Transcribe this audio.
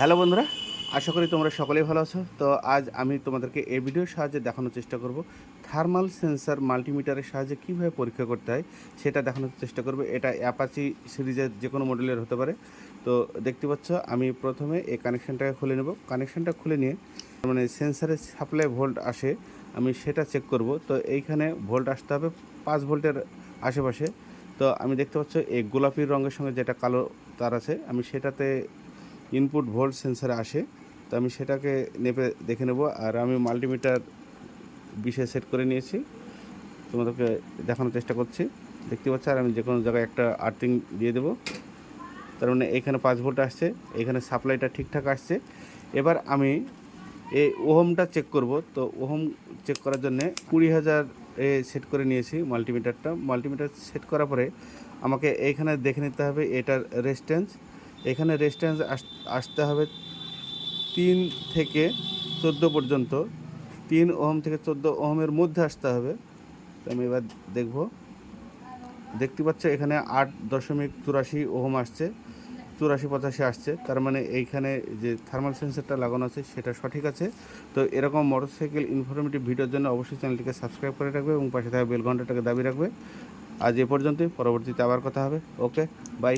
Hello বন্ধুরা, আশা করি তোমরা সকলেই ভালো আছো। তো আজ আমি তোমাদেরকে এই ভিডিওর সাহায্যে দেখানোর চেষ্টা করব থার্মাল সেন্সার মাল্টিমিটারের সাহায্যে কীভাবে পরীক্ষা করতে হয় সেটা দেখানোর চেষ্টা করব। এটা অ্যাপাচি সিরিজের যে কোনো মডেলের হতে পারে। তো দেখতে পাচ্ছ, আমি প্রথমে এই কানেকশানটাকে খুলে নেব। কানেকশানটা খুলে নিয়ে মানে সেন্সারের সাপ্লাই ভোল্ট আসে, আমি সেটা চেক করব। তো এইখানে ভোল্ট আসতে হবে পাঁচ ভোল্টের আশেপাশে। তো আমি দেখতে পাচ্ছ, এই গোলাপি রঙের সঙ্গে যেটা কালো তার আছে, আমি সেটাতে ইনপুট ভোল্ট সেন্সার আসে, তো আমি সেটাকে নেপে দেখে নেব। আর আমি মাল্টিমিটার বিশে সেট করে নিয়েছি। তোমাদেরকে দেখানোর চেষ্টা করছি। দেখতে পাচ্ছ, আর আমি যে কোনো জায়গায় একটা আর্থিং দিয়ে দেবো। তার মানে এখানে পাঁচ ভোল্ট আসছে, এখানে সাপ্লাইটা ঠিকঠাক আসছে। এবার আমি এই ওহমটা চেক করব। তো ওহম চেক করার জন্যে কুড়ি হাজার এ সেট করে নিয়েছি মাল্টিমিটারটা মাল্টিমিটার সেট করার পরে আমাকে এইখানে দেখে নিতে হবে এটার রেস্টেন্স এখানে রেস্টেন্স আসতে হবে তিন থেকে চোদ্দ পর্যন্ত। তিন ওহম থেকে চোদ্দ ওহমের মধ্যে আসতে হবে। তো আমি এবার দেখব। দেখতে পাচ্ছ এখানে আট দশমিক চুরাশি ওহম আসছে, চুরাশি পঁচাশি আসছে। তার মানে এইখানে যে থার্মাল সেন্সারটা লাগানো আছে সেটা সঠিক আছে। তো এরকম মোটরসাইকেল ইনফরমেটিভ ভিডিওর জন্য অবশ্যই চ্যানেলটিকে সাবস্ক্রাইব করে রাখবে এবং পাশে থাকা বেল ঘন্টাটাকে দাবি রাখবে। আজ এ পর্যন্তই, পরবর্তীতে আবার কথা হবে। Okay bye